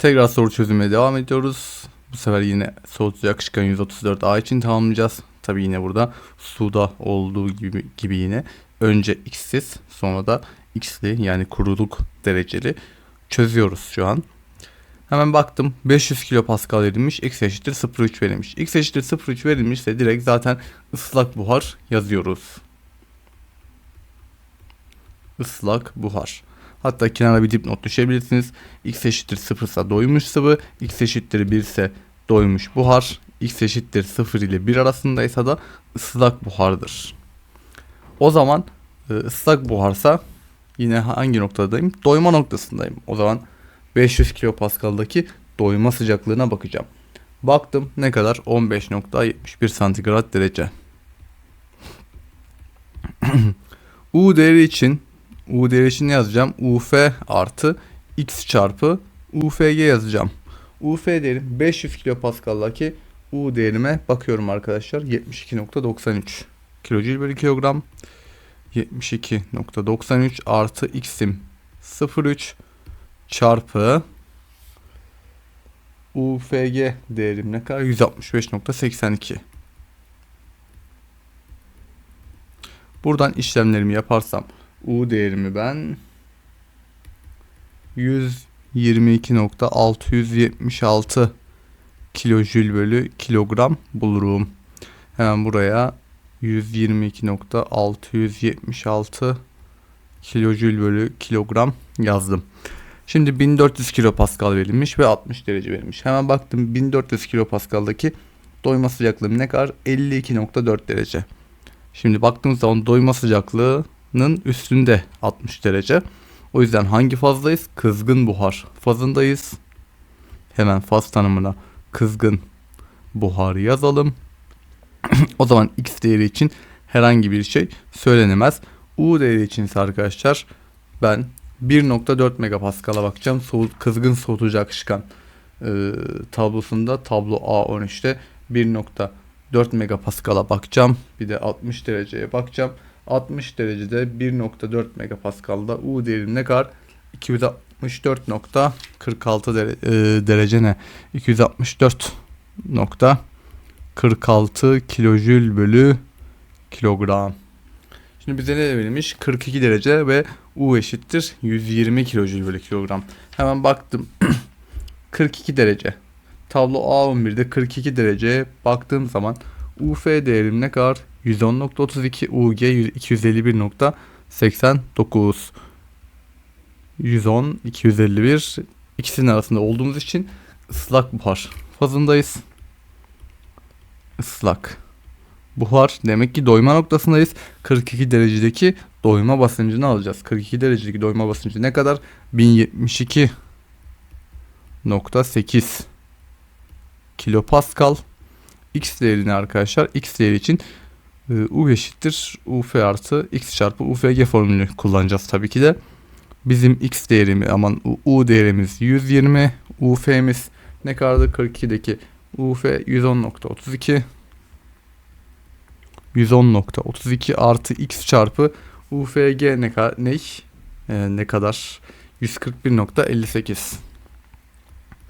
Tekrar soru çözümüne devam ediyoruz. Bu sefer yine soğutucu akışkan 134A için tamamlayacağız. Tabi yine burada suda olduğu gibi, gibi yine önce x'siz sonra da x'li yani kuruluk dereceli çözüyoruz şu an. Hemen baktım 500 kilopascal verilmiş x eşittir 0,3 verilmiş. x eşittir 0,3 verilmişse direkt zaten ıslak buhar yazıyoruz. Islak buhar. Hatta kenara bir dipnot düşebilirsiniz. x eşittir 0 ise doymuş sıvı, x eşittir 1 ise doymuş buhar, x eşittir 0 ile 1 arasındaysa da ıslak buhardır. O zaman e, ıslak buharsa yine hangi noktadayım? Doyma noktasındayım. O zaman 500 kilopascal'daki doyma sıcaklığına bakacağım. Baktım ne kadar? 15.71 santigrat derece. U değeri için U ne yazacağım? UF artı X çarpı UFG yazacağım. UF değerim 500 kilopascal'daki U değerime bakıyorum arkadaşlar. 72.93 kilojül bölü kilogram. 72.93 artı X'im 0.3 çarpı UFG değerim ne kadar? 165.82 Buradan işlemlerimi yaparsam U değerimi ben 122.676 kilojül bölü kilogram bulurum. Hemen buraya 122.676 kilojül bölü kilogram yazdım. Şimdi 1400 kilopascal verilmiş ve 60 derece verilmiş. Hemen baktım 1400 kilopascal'daki doyma sıcaklığım ne kadar? 52.4 derece. Şimdi baktığımız zaman doyma sıcaklığının üstünde 60 derece. O yüzden hangi fazdayız? Kızgın buhar fazındayız. Hemen faz tanımına kızgın buhar yazalım. o zaman x değeri için herhangi bir şey söylenemez. U değeri için ise arkadaşlar ben 1.4 megapaskal'a bakacağım. Soğut, kızgın soğutucu akışkan e, tablosunda tablo A13'te 1.4 megapaskal'a bakacağım. Bir de 60 dereceye bakacağım. 60 derecede 1.4 megapaskal'da U değeri ne kadar? 264.46 dere, e, derece ne? 264.46 kilojül bölü kilogram. Şimdi bize ne verilmiş? 42 derece ve U eşittir 120 kilojül bölü kilogram. Hemen baktım. 42 derece. Tablo A11'de 42 derece baktığım zaman UF değerim ne kadar? 110.32 UG 251.89 110 251 ikisinin arasında olduğumuz için ıslak buhar fazındayız. Islak buhar demek ki doyma noktasındayız. 42 derecedeki doyma basıncını alacağız. 42 derecedeki doyma basıncı ne kadar? 1072.8 kilopascal. X değerini arkadaşlar X değeri için U eşittir UF artı X çarpı UFG formülünü kullanacağız tabii ki de. Bizim X değerimi aman U değerimiz 120. UF'miz ne kadardı? 42'deki UF 110.32 110.32 artı x çarpı UFG ne kadar ne? Ee, ne kadar? 141.58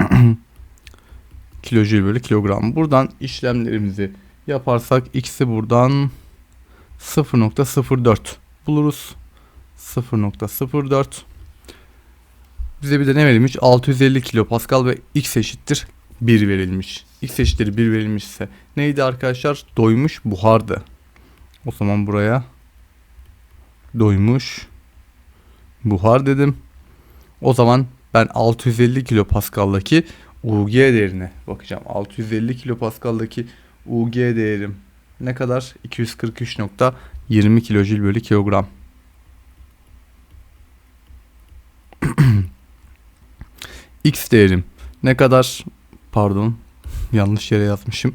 kilojül bölü kilogram. Buradan işlemlerimizi yaparsak x'i buradan 0.04 buluruz. 0.04 bize bir de ne verilmiş? 650 kilopascal ve x eşittir 1 verilmiş. X eşittir 1 verilmişse neydi arkadaşlar? Doymuş buhardı. O zaman buraya doymuş buhar dedim. O zaman ben 650 kilopascal'daki UG değerine bakacağım. 650 kilopascal'daki UG değerim ne kadar? 243.20 kilojül bölü kilogram. X değerim ne kadar? Pardon yanlış yere yazmışım.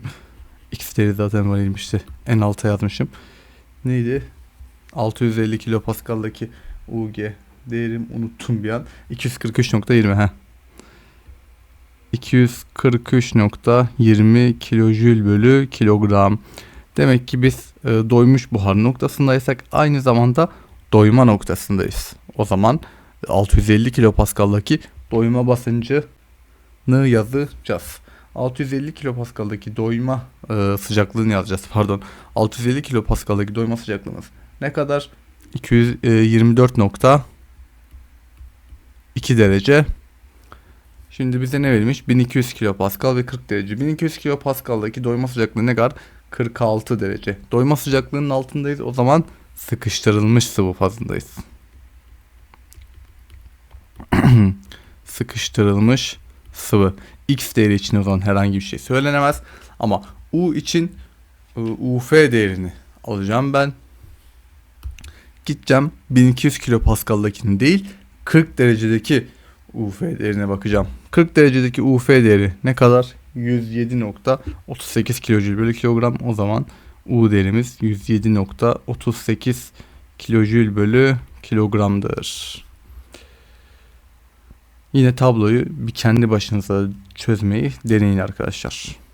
X değeri zaten verilmişti. En alta yazmışım. Neydi? 650 kilopascal'daki UG değerim unuttum bir an. 243.20 ha. 243.20 kilojül bölü kilogram. Demek ki biz e, doymuş buhar noktasındaysak aynı zamanda doyma noktasındayız. O zaman 650 kilopascal'daki doyma basıncı yazacağız. 650 kilopaskal'daki doyma e, sıcaklığını yazacağız. Pardon. 650 kilopaskal'daki doyma sıcaklığımız ne kadar? e, 224.2 derece. Şimdi bize ne verilmiş? 1200 kilopascal ve 40 derece. 1200 kilopascal'daki doyma sıcaklığı ne kadar? 46 derece. Doyma sıcaklığının altındayız. O zaman sıkıştırılmış sıvı fazındayız. Sıkıştırılmış sıvı. X değeri için o zaman herhangi bir şey söylenemez. Ama U için e, UF değerini alacağım ben. Gideceğim 1200 kilopascal'dakini değil 40 derecedeki UF değerine bakacağım. 40 derecedeki UF değeri ne kadar? 107.38 kilojül bölü kilogram. O zaman U değerimiz 107.38 kilojül bölü kilogramdır. Yine tabloyu bir kendi başınıza çözmeyi deneyin arkadaşlar.